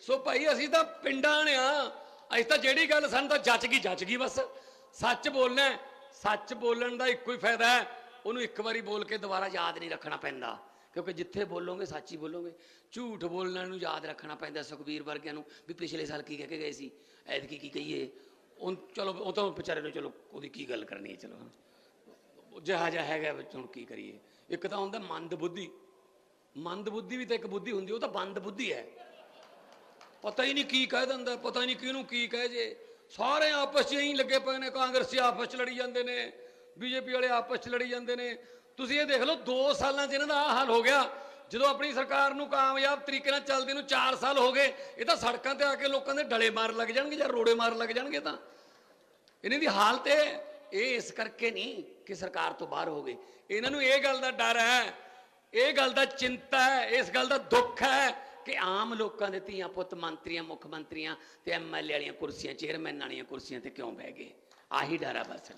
ਸੋ ਭਾਈ, ਅਸੀਂ ਤਾਂ ਪਿੰਡਾਂ ਨੇ ਆ ਅਸੀਂ ਤਾਂ ਜਿਹੜੀ ਗੱਲ ਸਾਨੂੰ ਤਾਂ ਜੱਜ ਗਈ ਜੱਜ ਗਈ ਬਸ। ਸੱਚ ਬੋਲਣਾ ਸੱਚ ਬੋਲਣ ਦਾ ਇੱਕੋ ਹੀ ਫਾਇਦਾ ਹੈ। ਉਹਨੂੰ ਇੱਕ ਵਾਰੀ ਬੋਲ ਕੇ ਦੁਬਾਰਾ ਯਾਦ ਨਹੀਂ ਰੱਖਣਾ ਪੈਂਦਾ। ਕਿਉਂਕਿ ਜਿੱਥੇ ਬੋਲੋਗੇ, ਸੱਚ ਹੀ ਬੋਲੋਗੇ। ਝੂਠ ਬੋਲਣ ਨੂੰ ਯਾਦ ਰੱਖਣਾ ਪੈਂਦਾ ਸੁਖਬੀਰ ਵਰਗਿਆਂ ਨੂੰ ਵੀ ਪਿਛਲੇ ਸਾਲ ਕੀ ਕਹਿ ਕੇ ਗਏ ਸੀ, ਐਤਕੀ ਕੀ ਕਹੀਏ। ਉਹ ਚਲੋ, ਉਹ ਤਾਂ ਵਿਚਾਰੇ ਨੂੰ ਚਲੋ, ਉਹਦੀ ਕੀ ਗੱਲ ਕਰਨੀ ਹੈ, ਚਲੋ। ਜਿਹਾ ਜਿਹਾ ਹੈਗਾ ਹੁਣ ਕੀ ਕਰੀਏ। ਇੱਕ ਤਾਂ ਹੁੰਦਾ ਮੰਦ ਬੁੱਧੀ ਮੰਦ ਬੁੱਧੀ ਵੀ ਤਾਂ ਇੱਕ ਬੁੱਧੀ ਹੁੰਦੀ, ਉਹ ਤਾਂ ਬੰਦ ਬੁੱਧੀ ਹੈ। ਪਤਾ ਹੀ ਨਹੀਂ ਕੀ ਕਹਿ ਦਿੰਦਾ, ਪਤਾ ਹੀ ਨਹੀਂ ਕਿਹਨੂੰ ਕੀ ਕਹਿ ਜੇ। ਸਾਰੇ ਆਪਸ 'ਚ ਹੀ ਲੱਗੇ ਪਏ ਨੇ, ਕਾਂਗਰਸੀ ਆਪਸ 'ਚ ਲੜੀ ਜਾਂਦੇ ਨੇ, ਬੀਜੇਪੀ ਵਾਲੇ ਆਪਸ 'ਚ ਲੜੀ ਜਾਂਦੇ ਨੇ। ਤੁਸੀਂ ਇਹ ਦੇਖ ਲਓ 2 ਸਾਲਾਂ 'ਚ ਇਹਨਾਂ ਦਾ ਆਹ ਹਾਲ ਹੋ ਗਿਆ। ਜਦੋਂ ਆਪਣੀ ਸਰਕਾਰ ਨੂੰ ਕਾਮਯਾਬ ਤਰੀਕੇ ਨਾਲ ਚੱਲਦੇ ਨੂੰ 4 ਸਾਲ ਹੋ ਗਏ, ਇਹ ਤਾਂ ਸੜਕਾਂ ਤੇ ਆ ਕੇ ਲੋਕਾਂ ਦੇ ਡਲੇ ਮਾਰ ਲੱਗ ਜਾਣਗੇ ਜਾਂ ਰੋੜੇ ਮਾਰ ਲੱਗ ਜਾਣਗੇ ਤਾਂ। ਇਹਨਾਂ ਦੀ ਹਾਲਤ ਇਹ ਇਸ ਕਰਕੇ ਨਹੀਂ ਕਿ ਸਰਕਾਰ ਤੋਂ ਬਾਹਰ ਹੋ ਗਏ ਇਹਨਾਂ ਨੂੰ ਇਹ ਗੱਲ ਦਾ ਡਰ ਹੈ, ਇਹ ਗੱਲ ਦਾ ਚਿੰਤਾ ਹੈ, ਇਸ ਗੱਲ ਦਾ ਦੁੱਖ ਹੈ ਕਿ ਆਮ ਲੋਕਾਂ ਦੇ ਧੀਆਂ ਪੁੱਤ ਮੰਤਰੀਆਂ, ਮੁੱਖ ਮੰਤਰੀਆਂ ਤੇ ਐਮਐਲਏ ਵਾਲੀਆਂ ਕੁਰਸੀਆਂ, ਚੇਅਰਮੈਨ ਵਾਲੀਆਂ ਕੁਰਸੀਆਂ ਤੇ ਕਿਉਂ ਬਹਿ ਗਏ? ਆਹੀ ਡਰ ਬਸ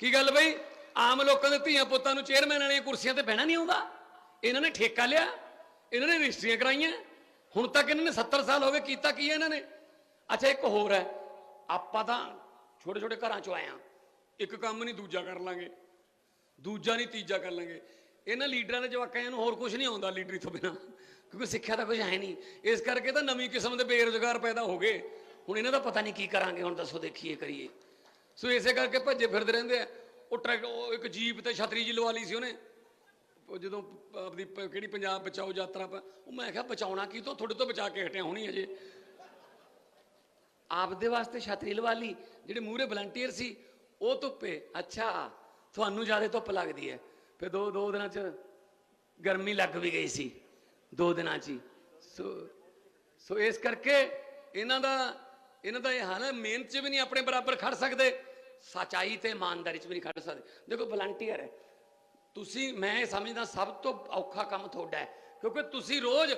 ਕੀ ਗੱਲ ਬਈ? ਆਮ ਲੋਕਾਂ ਦੇ ਧੀਆਂ ਪੁੱਤਾਂ ਨੂੰ ਚੇਅਰਮੈਨ ਵਾਲੀਆਂ ਕੁਰਸੀਆਂ ਤੇ ਬਹਿਣਾ ਨਹੀਂ ਆਉਂਦਾ? ਇਹਨਾਂ ਨੇ ਠੇਕਾ ਲਿਆ, ਇਹਨਾਂ ਨੇ ਰਜਿਸਟਰੀਆਂ ਕਰਾਈਆਂ, ਹੁਣ ਤੱਕ ਇਹਨਾਂ ਨੇ 70 ਸਾਲ ਹੋ ਗਏ, ਕੀਤਾ ਕੀ ਹੈ ਇਹਨਾਂ ਨੇ? ਅੱਛਾ, ਇੱਕ ਹੋਰ ਹੈ, ਆਪਾਂ ਤਾਂ ਛੋਟੇ ਛੋਟੇ ਘਰਾਂ ਚੋਂ ਆਏ ਆ ਇੱਕ ਕੰਮ ਨਹੀਂ, ਦੂਜਾ ਕਰ ਲਾਂਗੇ। ਦੂਜਾ ਨਹੀਂ, ਤੀਜਾ ਕਰ ਲਾਂਗੇ। ਇਹਨਾਂ ਲੀਡਰਾਂ ਦੇ ਜਵਾਕਾਂ ਨੂੰ ਹੋਰ ਕੁਝ ਨਹੀਂ ਆਉਂਦਾ ਲੀਡਰੀ ਤੋਂ ਬਿਨਾ। ਕਿਉਂਕਿ ਸਿੱਖਿਆ ਤਾਂ ਕੁਝ ਹੈ ਨਹੀਂ। ਇਸ ਕਰਕੇ ਤਾਂ ਨਵੀਂ ਕਿਸਮ ਦੇ ਬੇਰੁਜ਼ਗਾਰ ਪੈਦਾ ਹੋ ਗਏ। ਹੁਣ ਇਹਨਾਂ ਦਾ ਪਤਾ ਨਹੀਂ ਕੀ ਕਰਾਂਗੇ, ਹੁਣ ਦੱਸੋ ਦੇਖੀਏ, ਕਰੀਏ। ਸੋ ਇਸੇ ਕਰਕੇ ਭੱਜੇ ਫਿਰਦੇ ਰਹਿੰਦੇ ਆ। ਉਹ ਟਰੈਕਟਰ ਉਹ ਇੱਕ ਜੀਪ ਤੇ ਛਤਰੀ ਜੀ ਲਵਾ ਲਈ ਸੀ ਉਹਨੇ। ਜਦੋਂ ਆਪਦੀ ਕਿਹੜੀ ਪੰਜਾਬ ਬਚਾਓ ਯਾਤਰਾ ਪਾ, ਉਹ ਮੈਂ ਕਿਹਾ, ਬਚਾਉਣਾ ਕੀ? ਤੋਂ ਤੁਹਾਡੇ ਤੋਂ ਬਚਾ ਕੇ ਹਟਿਆ ਹੋਣੀ ਅਜੇ। ਆਪਦੇ ਵਾਸਤੇ ਛਤਰੀ ਲਵਾ ਲਈ। ਜਿਹੜੇ ਮੂਹਰੇ ਵਲੰਟੀਅਰ ਸੀ, ਉਹ ਧੁੱਪੇ। ਅੱਛਾ, ਤੁਹਾਨੂੰ ਜ਼ਿਆਦਾ ਧੁੱਪ ਲੱਗਦੀ ਹੈ। ਫਿਰ ਦੋ ਦੋ ਦਿਨਾਂ ਚ ਗਰਮੀ ਲੱਗ ਵੀ ਗਈ ਸੀ। ਦੋ ਦਿਨਾਂ ਚ ਹੀ। ਸੋ ਸੋ ਇਸ ਕਰਕੇ ਇਹਨਾਂ ਦਾ ਇਹਨਾਂ ਦਾ ਇਹ ਹਾਲ ਹੈ, ਮਿਹਨਤ 'ਚ ਵੀ ਨਹੀਂ ਆਪਣੇ ਬਰਾਬਰ ਖੜ ਸਕਦੇ, ਸਚਾਈ ਤੇ ਇਮਾਨਦਾਰੀ 'ਚ ਵੀ ਨਹੀਂ ਖੜ ਸਕਦੇ। ਦੇਖੋ ਵਲੰਟੀਅਰ ਹੈ। ਤੁਸੀਂ, ਮੈਂ ਇਹ ਸਮਝਦਾ, ਸਭ ਤੋਂ ਔਖਾ ਕੰਮ ਤੁਹਾਡਾ ਹੈ। ਕਿਉਂਕਿ ਤੁਸੀਂ ਰੋਜ਼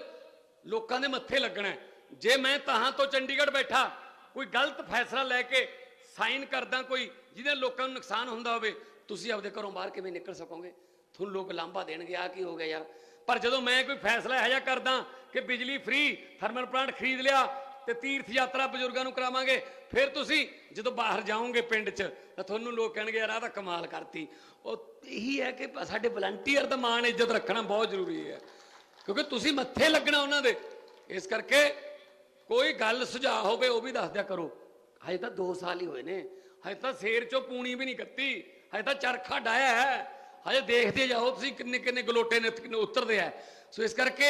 ਲੋਕਾਂ ਦੇ ਮੱਥੇ ਲੱਗਣਾ ਜੇ ਮੈਂ ਤਹਾਂ ਤੋਂ ਚੰਡੀਗੜ੍ਹ ਬੈਠਾ, ਕੋਈ ਗਲਤ ਫੈਸਲਾ ਲੈ ਕੇ ਸਾਈਨ ਕਰਦਾ ਕੋਈ, ਜਿਹਦੇ ਲੋਕਾਂ ਨੂੰ ਨੁਕਸਾਨ ਹੁੰਦਾ ਹੋਵੇ, ਤੁਸੀਂ ਆਪਦੇ ਘਰੋਂ ਬਾਹਰ ਕਿਵੇਂ ਨਿਕਲ ਸਕੋਗੇ? ਤੁਹਾਨੂੰ ਲੋਕ ਲਾਂਭਾ ਦੇਣਗੇ ਆ ਕੀ ਹੋ ਗਿਆ ਯਾਰ? ਪਰ ਜਦੋਂ ਮੈਂ ਕੋਈ ਫੈਸਲਾ ਇਹੋ ਜਿਹਾ ਕਰਦਾ ਕਿ ਬਿਜਲੀ ਫ੍ਰੀ ਥਰਮਲ ਪਲਾਂਟ ਖਰੀਦ ਲਿਆ ਤੇ ਤੀਰਥ ਯਾਤਰਾ ਬਜ਼ੁਰਗਾਂ ਨੂੰ ਕਰਾਵਾਂਗੇ, ਫਿਰ ਤੁਸੀਂ ਜਦੋਂ ਬਾਹਰ ਜਾਓਗੇ ਪਿੰਡ 'ਚ, ਤਾਂ ਤੁਹਾਨੂੰ ਲੋਕ ਕਹਿਣਗੇ, ਯਾਰ ਆਹ ਤਾਂ ਕਮਾਲ ਕਰਤੀ। ਉਹ ਇਹੀ ਹੈ ਕਿ ਸਾਡੇ ਵਲੰਟੀਅਰ ਦਾ ਮਾਣ ਇੱਜ਼ਤ ਰੱਖਣਾ ਬਹੁਤ ਜ਼ਰੂਰੀ ਹੈ। ਕਿਉਂਕਿ ਤੁਸੀਂ ਮੱਥੇ ਲੱਗਣਾ ਉਹਨਾਂ ਦੇ। ਇਸ ਕਰਕੇ ਕੋਈ ਗੱਲ ਸੁਝਾਅ ਹੋਵੇ, ਉਹ ਵੀ ਦੱਸ ਦਿਆ ਕਰੋ। ਹਜੇ ਤਾਂ 2 ਸਾਲ ਹੀ ਹੋਏ ਨੇ। ਹਜੇ ਤਾਂ ਸ਼ੇਰ ਚੋਂ ਪੂਣੀ ਵੀ ਨਹੀਂ ਕੱਤੀ। ਹਜੇ ਤਾਂ ਚਰਖਾ ਡਾਇਆ ਹੈ। ਹਜੇ ਦੇਖਦੇ ਜਾਓ ਤੁਸੀਂ ਕਿੰਨੇ ਕਿੰਨੇ ਗਲੋਟੇ ਨੇ ਕਿੰਨੇ ਉਤਰਦੇ ਆ। ਸੋ ਇਸ ਕਰਕੇ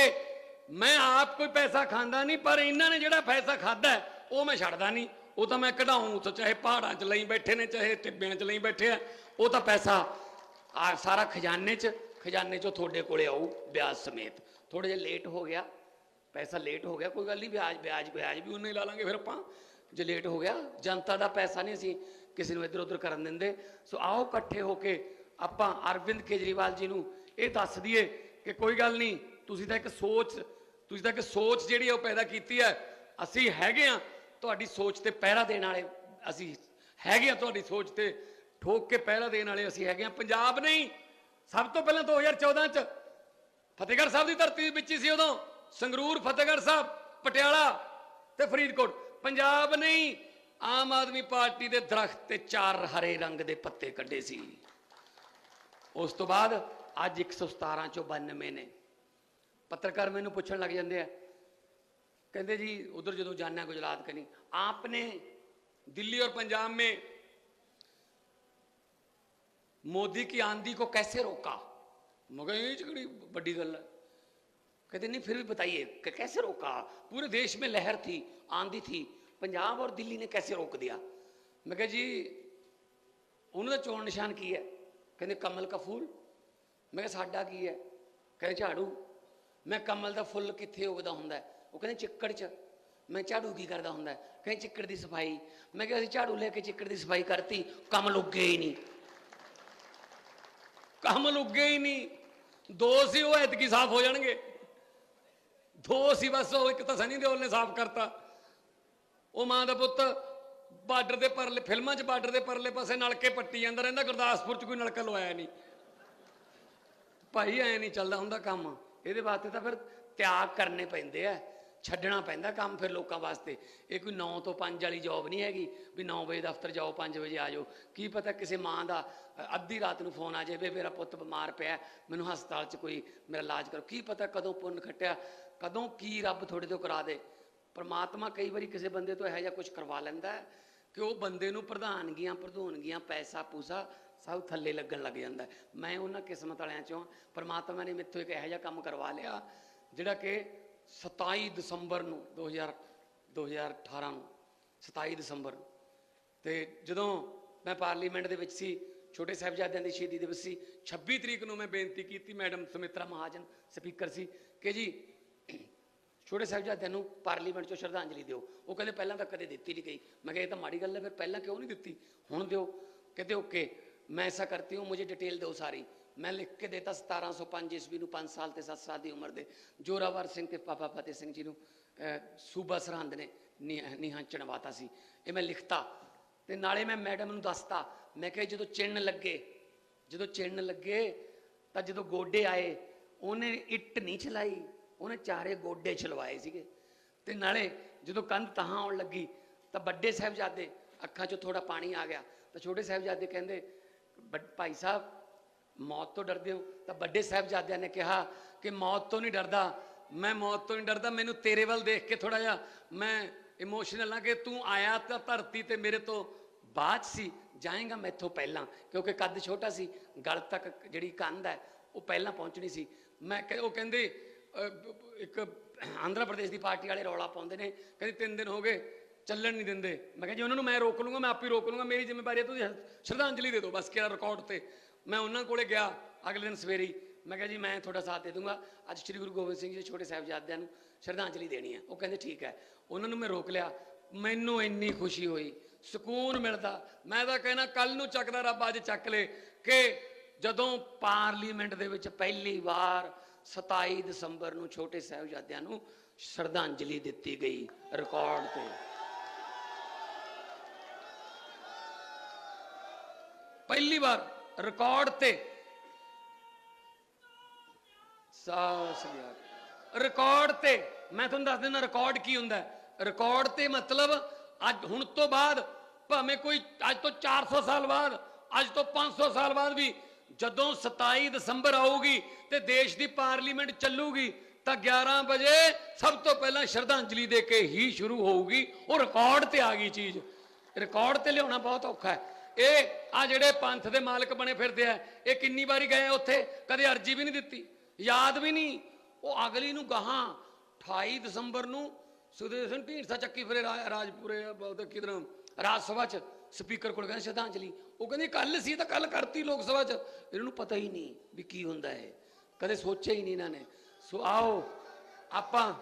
ਮੈਂ ਆਪ ਕੋਈ ਪੈਸਾ ਖਾਂਦਾ ਨਹੀਂ, ਪਰ ਇਹਨਾਂ ਨੇ ਜਿਹੜਾ ਪੈਸਾ ਖਾਦਾ ਉਹ ਮੈਂ ਛੱਡਦਾ ਨਹੀਂ। ਉਹ ਤਾਂ ਮੈਂ ਕਢਾਉਂ ਤਾਂ ਚਾਹੇ ਪਹਾੜਾਂ 'ਚ ਲਈ ਬੈਠੇ ਨੇ, ਚਾਹੇ ਟਿੱਬਿਆਂ 'ਚ ਲਈ ਬੈਠੇ ਆ, ਉਹ ਤਾਂ ਪੈਸਾ ਆ ਸਾਰਾ ਖਜ਼ਾਨੇ 'ਚ, ਖਜ਼ਾਨੇ 'ਚੋਂ ਤੁਹਾਡੇ ਕੋਲੇ ਆਊ ਵਿਆਜ ਸਮੇਤ। ਥੋੜੇ ਜਿਹਾ ਲੇਟ ਹੋ ਗਿਆ, ਪੈਸਾ ਲੇਟ ਹੋ ਗਿਆ, ਕੋਈ ਗੱਲ ਨਹੀਂ, ਵਿਆਜ ਵਿਆਜ ਵਿਆਜ ਵੀ ਉਹਨੇ ਲਾ ਲਾਂਗੇ ਫਿਰ ਆਪਾਂ। ਜੇ ਲੇਟ ਹੋ ਗਿਆ, ਜਨਤਾ ਦਾ ਪੈਸਾ ਨਹੀਂ ਅਸੀਂ ਕਿਸੇ ਨੂੰ ਇੱਧਰ ਉੱਧਰ ਕਰਨ ਦਿੰਦੇ। ਸੋ ਆਓ ਇਕੱਠੇ ਹੋ ਕੇ ਆਪਾਂ ਅਰਵਿੰਦ ਕੇਜਰੀਵਾਲ ਜੀ ਨੂੰ ਇਹ ਦੱਸ ਦਈਏ ਕਿ ਕੋਈ ਗੱਲ ਨਹੀਂ, ਤੁਸੀਂ ਤਾਂ ਇੱਕ ਸੋਚ, ਤੁਸੀਂ ਤਾਂ ਇੱਕ ਸੋਚ ਜਿਹੜੀ ਹੈ ਉਹ ਪੈਦਾ ਕੀਤੀ ਹੈ ਅਸੀਂ ਹੈਗੇ ਆ, ਤੁਹਾਡੀ ਸੋਚ ਤੇ ਪਹਿਰਾ ਦੇਣ ਵਾਲੇ ਅਸੀਂ ਹੈਗੇ ਆ, ਤੁਹਾਡੀ ਸੋਚ ਤੇ ਠੋਕ ਕੇ ਪਹਿਰਾ ਦੇਣ ਵਾਲੇ ਅਸੀਂ ਹੈਗੇ ਆ। ਪੰਜਾਬ ਨਹੀਂ, ਸਭ ਤੋਂ ਪਹਿਲਾਂ 2014 ਚ ਫਤਿਹਗੜ੍ਹ ਸਾਹਿਬ ਦੀ ਧਰਤੀ ਵਿੱਚ ਹੀ ਸੀ ਉਦੋਂ, ਸੰਗਰੂਰ, ਫਤਿਹਗੜ੍ਹ ਸਾਹਿਬ, ਪਟਿਆਲਾ ਤੇ ਫਰੀਦਕੋਟ। ਪੰਜਾਬ ਨਹੀਂ, ਆਮ ਆਦਮੀ ਪਾਰਟੀ ਦੇ ਦਰਖਤ ਤੇ ਚਾਰ ਹਰੇ ਰੰਗ ਦੇ ਪੱਤੇ ਕੱਢੇ ਸੀ। ਉਸ ਤੋਂ ਬਾਅਦ ਅੱਜ 117 ਚੋਂ 92 ਨੇ ਪੱਤਰਕਾਰ ਮੈਨੂੰ ਪੁੱਛਣ ਲੱਗ ਜਾਂਦੇ ਆ कहते जी उधर जो जाना है गुजरात कहीं आपने दिल्ली और पंजाब में मोदी की आंधी को कैसे रोका मगर ये बड़ी बड़ी गल है कहते नहीं फिर भी बताइए कि कैसे रोका पूरे देश में लहर थी आंधी थी पंजाब और दिल्ली ने कैसे रोक दिया मैं कहा जी उन्होंने चोण निशान की है ਕਹਿੰਦੇ ਕਮਲ ਦਾ ਫੁੱਲ। ਮੈਂ ਕਿਹਾ ਸਾਡਾ ਕੀ ਹੈ? ਕਹਿੰਦੇ ਝਾੜੂ। ਮੈਂ ਕਮਲ ਦਾ ਫੁੱਲ ਕਿੱਥੇ ਉਗਦਾ ਹੁੰਦਾ ਉਹ ਕਹਿੰਦੇ ਚਿੱਕੜ 'ਚ। ਮੈਂ ਝਾੜੂ ਕੀ ਕਰਦਾ ਹੁੰਦਾ ਕਹਿੰਦੇ ਚਿੱਕੜ ਦੀ ਸਫ਼ਾਈ। ਮੈਂ ਕਿਹਾ ਅਸੀਂ ਝਾੜੂ ਲੈ ਕੇ ਚਿੱਕੜ ਦੀ ਸਫ਼ਾਈ ਕਰਤੀ। ਕਮਲ ਉੱਗੇ ਹੀ ਨਹੀਂ। ਕਮਲ ਉੱਗੇ ਹੀ ਨਹੀਂ। ਦੋ ਸੀ ਉਹ ਐਤਕੀ ਸਾਫ਼ ਹੋ ਜਾਣਗੇ। ਦੋ ਸੀ ਬਸ ਉਹ ਇੱਕ ਤਾਂ ਸਨੀ ਦੇਓਲ ਨੇ ਸਾਫ਼ ਕਰਤਾ। ਉਹ ਮਾਂ ਦਾ ਪੁੱਤ ਬਾਰਡਰ ਦੇ ਪਰਲੇ ਫਿਲਮਾਂ 'ਚ ਬਾਰਡਰ ਦੇ ਪਰਲੇ ਪਾਸੇ ਨਲਕੇ ਪੱਟੀ ਜਾਂਦਾ ਰਹਿੰਦਾ ਗੁਰਦਾਸਪੁਰ 'ਚ ਕੋਈ ਨਲਕਾ ਲਵਾਇਆ ਨਹੀਂ। ਭਾਈ ਐ ਨਹੀਂ ਚੱਲਦਾ ਹੁੰਦਾ ਕੰਮ। ਇਹਦੇ ਵਾਸਤੇ ਤਾਂ ਫਿਰ ਤਿਆਗ ਕਰਨੇ ਪੈਂਦੇ ਆ ਛੱਡਣਾ ਪੈਂਦਾ ਕੰਮ ਫਿਰ ਲੋਕਾਂ ਵਾਸਤੇ। ਇਹ ਕੋਈ 9 ਤੋਂ 5 ਵਾਲੀ ਜੌਬ ਨਹੀਂ ਹੈਗੀ ਵੀ 9 ਵਜੇ ਦਫ਼ਤਰ ਜਾਓ 5 ਵਜੇ ਆ ਜਾਓ। ਕੀ ਪਤਾ ਕਿਸੇ ਮਾਂ ਦਾ ਅ, ਅੱਧੀ ਰਾਤ ਨੂੰ ਫੋਨ ਆ ਜਾਵੇ ਮੇਰਾ ਪੁੱਤ ਬਿਮਾਰ ਪਿਆ ਮੈਨੂੰ ਹਸਪਤਾਲ 'ਚ ਕੋਈ ਮੇਰਾ ਇਲਾਜ ਕਰੋ। ਕੀ ਪਤਾ ਕਦੋਂ ਪੁੰਨ ਖੱਟਿਆ ਕਦੋਂ ਕੀ ਰੱਬ ਤੁਹਾਡੇ ਤੋਂ ਕਰਾ ਦੇ। ਪਰਮਾਤਮਾ ਕਈ ਵਾਰੀ ਕਿਸੇ ਬੰਦੇ ਤੋਂ ਇਹੋ ਜਿਹਾ ਕੁਝ ਕਰਵਾ ਲੈਂਦਾ ਹੈ ਕਿ ਉਹ ਬੰਦੇ ਨੂੰ ਪ੍ਰਧਾਨਗੀਆਂ, ਪ੍ਰਧੂਨਗੀਆਂ, ਪੈਸਾ, ਪੂਸਾ ਸਭ ਥੱਲੇ ਲੱਗਣ ਲੱਗ ਜਾਂਦਾ ਮੈਂ ਉਹਨਾਂ ਕਿਸਮਤ ਵਾਲਿਆਂ ਚੋਂ ਹਾਂ। ਪਰਮਾਤਮਾ ਨੇ ਮੇਥੋਂ ਇੱਕ ਇਹੋ ਜਿਹਾ ਕੰਮ ਕਰਵਾ ਲਿਆ, ਜਿਹੜਾ ਕਿ 27 ਦਸੰਬਰ ਨੂੰ 2000 2018 ਨੂੰ 27 ਦਸੰਬਰ ਨੂੰ ਤੇ ਜਦੋਂ ਮੈਂ ਪਾਰਲੀਮੈਂਟ ਦੇ ਵਿੱਚ ਸੀ, ਛੋਟੇ ਸਾਹਿਬਜ਼ਾਦਿਆਂ ਦੀ ਸ਼ਹੀਦੀ ਦਿਵਸ ਸੀ 26 ਤਰੀਕ ਨੂੰ ਮੈਂ ਬੇਨਤੀ ਕੀਤੀ ਮੈਡਮ ਸੁਮਿਤਰਾ ਮਹਾਜਨ, ਸਪੀਕਰ ਸੀ, ਕਿ ਜੀ ਛੋਟੇ ਸਾਹਿਬਜ਼ਾਦਿਆਂ ਨੂੰ ਪਾਰਲੀਮੈਂਟ 'ਚੋਂ ਸ਼ਰਧਾਂਜਲੀ ਦਿਓ। ਉਹ ਕਹਿੰਦੇ, ਪਹਿਲਾਂ ਤਾਂ ਕਦੇ ਦਿੱਤੀ ਨਹੀਂ ਗਈ। ਮੈਂ ਕਿਹਾ, ਇਹ ਤਾਂ ਮਾੜੀ ਗੱਲ ਹੈ, ਫਿਰ ਪਹਿਲਾਂ ਕਿਉਂ ਨਹੀਂ ਦਿੱਤੀ? ਹੁਣ ਦਿਓ। ਕਹਿੰਦੇ, ਓਕੇ, ਮੈਂ ਐਸਾ ਕਰਤੀ ਹੂੰ ਮੁਝੇ ਡਿਟੇਲ ਦਿਓ ਸਾਰੀ। ਮੈਂ ਲਿਖ ਕੇ ਦੇਤਾ 1705 ਈਸਵੀ ਨੂੰ 5 ਸਾਲ ਤੇ 7 ਸਾਲ ਦੀ ਉਮਰ ਦੇ। ਜੋਰਾਵਰ ਸਿੰਘ ਤੇ ਪਾਪਾ ਫਤਿਹ ਸਿੰਘ ਜੀ ਨੂੰ ਸੂਬਾ ਸਰਹੰਦ ਨੇ ਨਿਹ- ਨਿਹਾਂ ਚਣਵਾਤਾ ਸੀ। ਇਹ ਮੈਂ ਲਿਖਤਾ ਤੇ ਨਾਲੇ ਮੈਂ ਮੈਡਮ ਨੂੰ ਦੱਸਤਾ। ਮੈਂ ਕਿਹਾ ਜਦੋਂ ਚਿੰਨ ਲੱਗੇ, ਜਦੋਂ ਚਿੰਨ ਲੱਗੇ, ਤਾਂ ਜਦੋਂ ਗੋਡੇ ਆਏ, ਉਹਨੇ ਇੱਟ ਨਹੀਂ ਚਲਾਈ। ਉਹਨੇ ਚਾਰੇ ਗੋਡੇ ਛਲਵਾਏ ਸੀਗੇ। ਤੇ ਨਾਲੇ ਜਦੋਂ ਕੰਧ ਤਹਾਂ ਆਉਣ ਲੱਗੀ, ਤਾਂ ਵੱਡੇ ਸਾਹਿਬਜ਼ਾਦੇ ਅੱਖਾਂ 'ਚੋਂ ਥੋੜਾ ਪਾਣੀ ਆ ਗਿਆ। ਤਾਂ ਛੋਟੇ ਸਾਹਿਬਜ਼ਾਦੇ ਕਹਿੰਦੇ, "ਵੱਡ- ਭਾਈ ਸਾਹਿਬ, ਮੌਤ ਤੋਂ ਡਰਦੇ ਹੋ? ਤਾਂ ਵੱਡੇ ਸਾਹਿਬਜ਼ਾਦਿਆਂ ਨੇ ਕਿਹਾ ਕਿ, ਮੌਤ ਤੋਂ ਨਹੀਂ ਡਰਦਾ। ਮੈਂ ਮੌਤ ਤੋਂ ਨਹੀਂ ਡਰਦਾ। ਮੈਨੂੰ ਤੇਰੇ ਵੱਲ ਦੇਖ ਕੇ ਥੋੜਾ ਜਿਹਾ ਮੈਂ ਇਮੋਸ਼ਨਲ ਆ ਕਿ ਤੂੰ ਆਇਆ ਤਾਂ ਧਰਤੀ ਤੇ ਮੇਰੇ ਤੋਂ ਬਾਅਦ ਸੀ। ਜਾਏਗਾ ਮੈਥੋਂ ਪਹਿਲਾਂ। ਕਿਉਂਕਿ ਕੱਦ ਛੋਟਾ ਸੀ, ਗਲ ਤੱਕ ਜਿਹੜੀ ਕੰਧ ਹੈ, ਉਹ ਪਹਿਲਾਂ ਪਹੁੰਚਣੀ ਸੀ। ਮੈਂ ਕਹਿ- ਉਹ ਕਹਿੰਦੇ ਇੱਕ ਆਂਧਰਾ ਪ੍ਰਦੇਸ਼ ਦੀ ਪਾਰਟੀ ਵਾਲੇ ਰੌਲਾ ਪਾਉਂਦੇ ਨੇ, ਕਹਿੰਦੇ ਤਿੰਨ ਦਿਨ ਹੋ ਗਏ, ਚੱਲਣ ਨਹੀਂ ਦਿੰਦੇ। ਮੈਂ ਕਿਹਾ ਜੀ ਉਹਨਾਂ ਨੂੰ ਮੈਂ ਰੋਕ ਲੂੰਗਾ, ਮੈਂ ਆਪ ਹੀ ਰੋਕ ਲੂੰਗਾ, ਮੇਰੀ ਜ਼ਿੰਮੇਵਾਰੀ ਹੈ ਤੁਸੀਂ ਸ਼ਰਧਾਂਜਲੀ ਦੇ ਦਿਓ ਬਸ ਕਿਹੜਾ ਰਿਕਾਰਡ ਤੇ। ਮੈਂ ਉਹਨਾਂ ਕੋਲੇ ਗਿਆ ਅਗਲੇ ਦਿਨ ਸਵੇਰੇ ਮੈਂ ਕਿਹਾ ਜੀ ਮੈਂ ਤੁਹਾਡਾ ਸਾਥ ਦੇ ਦੂੰਗਾ। ਅੱਜ ਸ੍ਰੀ ਗੁਰੂ ਗੋਬਿੰਦ ਸਿੰਘ ਜੀ ਦੇ ਛੋਟੇ ਸਾਹਿਬਜ਼ਾਦਿਆਂ ਨੂੰ ਸ਼ਰਧਾਂਜਲੀ ਦੇਣੀ ਹੈ। ਉਹ ਕਹਿੰਦੇ ਠੀਕ ਹੈ। ਉਹਨਾਂ ਨੂੰ ਮੈਂ ਰੋਕ ਲਿਆ। ਮੈਨੂੰ ਇੰਨੀ ਖੁਸ਼ੀ ਹੋਈ। ਸਕੂਨ ਮਿਲਦਾ। ਮੈਂ ਤਾਂ ਕਹਿਣਾ ਕੱਲ ਨੂੰ ਚੱਕਦਾ ਰੱਬ ਅੱਜ ਚੱਕ ਲੇ ਕਿ ਜਦੋਂ ਪਾਰਲੀਮੈਂਟ ਦੇ ਵਿੱਚ ਪਹਿਲੀ ਵਾਰ 27 ਦਸੰਬਰ ਨੂੰ ਛੋਟੇ ਸਾਹਿਬਜ਼ਾਦਿਆਂ ਨੂੰ ਸ਼ਰਧਾਂਜਲੀ ਦਿੱਤੀ ਗਈ ਰਿਕਾਰਡ ਤੇ। ਪਹਿਲੀ ਵਾਰ ਰਿਕਾਰਡ ਤੇ ਸਾਸ ਰਿਕਾਰਡ ਤੇ, ਮੈਂ ਤੁਹਾਨੂੰ ਦੱਸ ਦਿੰਦਾ ਰਿਕਾਰਡ ਕੀ ਹੁੰਦਾ ਰਿਕਾਰਡ ਤੇ ਮਤਲਬ ਅੱਜ, ਹੁਣ ਤੋਂ ਬਾਅਦ, ਭਾਵੇਂ ਕੋਈ ਅੱਜ ਤੋਂ 400 ਸਾਲ ਬਾਅਦ, ਅੱਜ ਤੋਂ 500 ਸਾਲ ਬਾਅਦ ਵੀ ਜਦੋਂ 27 ਦਸੰਬਰ ਆਊਗੀ ਤੇ ਦੇਸ਼ ਦੀ ਪਾਰਲੀਮੈਂਟ ਚੱਲੂਗੀ, ਤਾਂ 11 ਵਜੇ ਸਭ ਤੋਂ ਪਹਿਲਾਂ ਸ਼ਰਧਾਂਜਲੀ ਦੇ ਕੇ ਹੀ ਸ਼ੁਰੂ ਹੋਊਗੀ। ਉਹ ਰਿਕਾਰਡ ਤੇ ਆ ਗਈ ਚੀਜ਼। ਰਿਕਾਰਡ ਤੇ ਲਿਆਉਣਾ ਬਹੁਤ ਔਖਾ ਹੈ। ਇਹ ਆ ਜਿਹੜੇ ਪੰਥ ਦੇ ਮਾਲਕ ਬਣੇ ਫਿਰਦੇ ਆ, ਇਹ ਕਿੰਨੀ ਵਾਰੀ ਗਏ ਉੱਥੇ? ਕਦੇ ਅਰਜੀ ਵੀ ਨਹੀਂ ਦਿੱਤੀ, ਯਾਦ ਵੀ ਨਹੀਂ। ਉਹ ਅਗਲੀ ਨੂੰ ਗਾਹਾਂ 28 ਦਸੰਬਰ ਨੂੰ ਸੁਖਦੇਵ ਸਿੰਘ ਢੀਂਡਸਾ ਚੱਕੀ ਫਿਰੇ ਰਾਜਪੁਰੇ ਉਹਦੇ ਕਿਧਰ ਰਾਜ ਸਭਾ ਚ। ਸਪੀਕਰ ਕੋਲ ਕਹਿੰਦੇ ਸ਼ਰਧਾਂਜਲੀ। ਉਹ ਕਹਿੰਦੇ ਕੱਲ ਸੀ ਤਾਂ ਕੱਲ ਕਰਤੀ ਲੋਕ ਸਭਾ ਚ। ਇਹਨਾਂ ਨੂੰ ਪਤਾ ਹੀ ਨਹੀਂ ਵੀ ਕੀ ਹੁੰਦਾ ਹੈ ਕਦੇ ਸੋਚਿਆ ਹੀ ਨਹੀਂ ਇਹਨਾਂ ਨੇ। ਸੋ ਆਓ, ਆਪਾਂ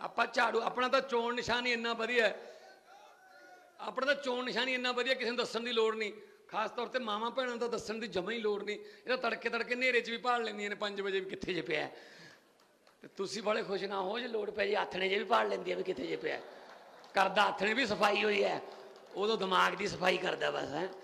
ਆਪਾਂ ਝਾੜੂ, ਆਪਣਾ ਤਾਂ ਚੋਣ ਨਿਸ਼ਾਨ ਹੀ ਇੰਨਾ ਵਧੀਆ। ਹੈ ਆਪਣਾ ਤਾਂ ਚੋਣ ਨਿਸ਼ਾਨੀ ਇੰਨਾ ਵਧੀਆ, ਕਿਸੇ ਨੂੰ ਦੱਸਣ ਦੀ ਲੋੜ ਨਹੀਂ। ਖਾਸ ਤੌਰ ਤੇ ਮਾਮਾ ਭੈਣਾਂ ਦਾ ਦੱਸਣ ਦੀ ਜਮਾ ਹੀ ਲੋੜ ਨਹੀਂ। ਇਹਦਾ ਤੜਕੇ ਤੜਕੇ ਹਨੇਰੇ 'ਚ ਵੀ ਭਾਲ ਲੈਂਦੀਆਂ ਨੇ 5 ਵਜੇ ਵੀ ਕਿੱਥੇ ਜੇ ਪਿਆ। ਤੇ ਤੁਸੀਂ ਬੜੇ ਖੁਸ਼ ਨਾ ਹੋ ਜੇ, ਲੋੜ ਪੈ ਜੇ, ਆਥਣੇ ਜੇ ਵੀ ਭਾਲ ਲੈਂਦੀਆਂ ਵੀ ਕਿੱਥੇ ਜੇ ਪਿਆ। ਹੈ। ਕਰਦਾ ਆਥਣੇ ਵੀ ਸਫ਼ਾਈ ਹੋਈ ਹੈ। ਉਦੋਂ ਦਿਮਾਗ ਦੀ ਸਫ਼ਾਈ ਕਰਦਾ ਬਸ ਹੈ